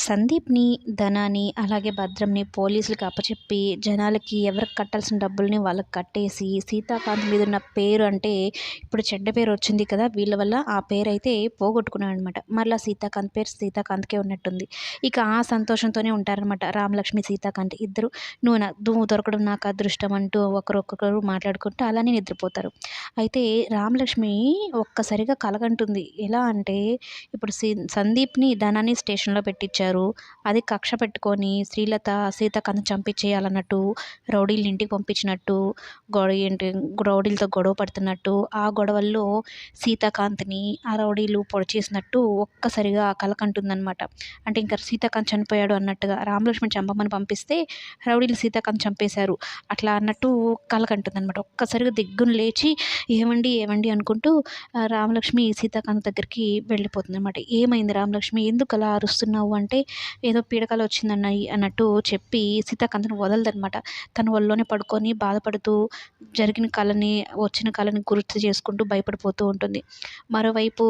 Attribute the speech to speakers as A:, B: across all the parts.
A: సందీప్ని ధనాని అలాగే భద్రంని పోలీసులకు అప్పచెప్పి జనాలకి ఎవరికి కట్టాల్సిన డబ్బుల్ని వాళ్ళకి కట్టేసి సీతాకాంత్ మీద ఉన్న పేరు అంటే ఇప్పుడు చెడ్డ పేరు వచ్చింది కదా వీళ్ళ వల్ల ఆ పేరు అయితే పోగొట్టుకున్నాడు అనమాట మరలా సీతాకాంత్ పేరు సీతాకాంత్కే ఉన్నట్టుంది. ఇక ఆ సంతోషంతోనే ఉంటారనమాట రామలక్ష్మి సీతాకాంత్ ఇద్దరు. నువ్వు నా నువ్వు దొరకడం నాకు అదృష్టం అంటూ ఒకరొకరు మాట్లాడుకుంటూ అలానే నిద్రపోతారు. అయితే రామలక్ష్మి ఒక్కసారిగా కలగంటుంది. ఎలా అంటే ఇప్పుడు సీ సందీప్ని ధనాన్ని స్టేషన్లో పెట్టించారు. అది కక్ష పెట్టుకొని శ్రీలత సీతాకాంత్ చంపించేయాలన్నట్టు రౌడీలు ఇంటికి పంపించినట్టు గొడవ ఏంటి రౌడీలతో గొడవ పడుతున్నట్టు ఆ గొడవల్లో సీతాకాంత్ని ఆ రౌడీలు పొడి చేసినట్టు ఒక్కసారిగా కలకంటుందన్నమాట అంటే ఇంకా సీతాకాంత్ చనిపోయాడు అన్నట్టుగా రామలక్ష్మణ్ చంపమని పంపిస్తే రౌడీలు సీతాకాంత్ చంపేశారు. అట్లా అన్నట్టు కలకంటుందన్నమాట ఒక్కసారిగా దిగ్గున లేచి ఏమండి ఏమండి అనుకుంటూ రామలక్ష్మి సీతాకాంత్ దగ్గరికి వెళ్ళిపోతుంది అనమాట ఏమైంది రామలక్ష్మి? ఎందుకు అలా అరుస్తున్నావు అంటే అంటే ఏదో పీడకలు వచ్చిందన్నాయి అన్నట్టు చెప్పి సీతాకాంత్ని వదలదనమాట తన ఒళ్ళోనే పడుకొని బాధపడుతూ జరిగిన కళని వచ్చిన కళని గుర్తు చేసుకుంటూ భయపడిపోతూ ఉంటుంది. మరోవైపు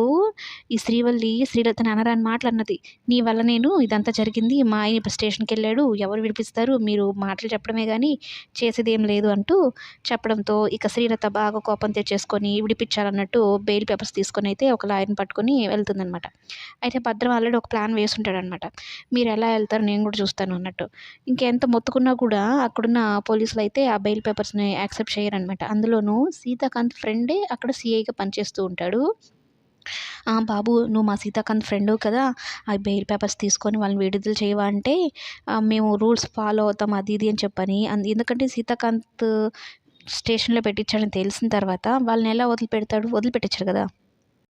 A: ఈ శ్రీవల్లి శ్రీలతని అనరాని మాటలు అన్నది నీ వల్ల నేను ఇదంతా జరిగింది మా ఆయన ఇప్పుడు స్టేషన్కి వెళ్ళాడు ఎవరు విడిపిస్తారు మీరు మాటలు చెప్పడమే కానీ చేసేది ఏం లేదు అంటూ చెప్పడంతో ఇక శ్రీలత బాగా కోపం తెచ్చేసుకొని విడిపించాలన్నట్టు బెయిల్ పేపర్స్ తీసుకొని అయితే ఒక లాయర్ని పట్టుకొని వెళ్తుందనమాట అయితే భద్రం ఆల్రెడీ ఒక ప్లాన్ వేసుంటాడనమాట మీరు ఎలా వెళ్తారు నేను కూడా చూస్తాను అన్నట్టు. ఇంకెంత మొత్తుకున్నా కూడా అక్కడున్న పోలీసులు అయితే ఆ బెయిల్ పేపర్స్ని యాక్సెప్ట్ చేయరనమాట అందులోనూ సీతాకాంత్ ఫ్రెండే అక్కడ సిఐగా పనిచేస్తూ ఉంటాడు. బాబు నువ్వు మా సీతాకాంత్ ఫ్రెండు కదా ఆ బెయిల్ పేపర్స్ తీసుకొని వాళ్ళని విడుదల చేయవా అంటే మేము రూల్స్ ఫాలో అవుతాం అది ఇది అని చెప్పని. ఎందుకంటే సీతాకాంత్ స్టేషన్లో పెట్టించాడని తెలిసిన తర్వాత వాళ్ళని ఎలా వదిలిపెడతాడు? వదిలిపెట్టించాడు కదా.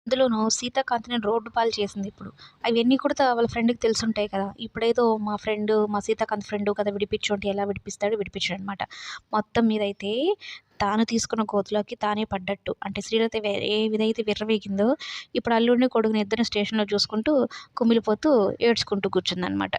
A: అందులోనూ సీతాకాంత్ని రోడ్డు పాలు చేసింది ఇప్పుడు. అవన్నీ కూడా వాళ్ళ ఫ్రెండ్కి తెలుసుంటాయి కదా. ఇప్పుడేదో మా ఫ్రెండ్ మా సీతాకాంత్ ఫ్రెండ్ కదా విడిపించు అంటే ఎలా విడిపిస్తాడు విడిపించాడు అనమాట మొత్తం మీద అయితే తాను తీసుకున్న గోతులోకి తానే పడ్డట్టు. అంటే శ్రీలత ఏ విధైతే విర్రవేగిందో ఇప్పుడు అల్లుడిని కొడుకుని ఇద్దరిని స్టేషన్లో చూసుకుంటూ కుమిలిపోతూ ఏడ్చుకుంటూ కూర్చుందనమాట.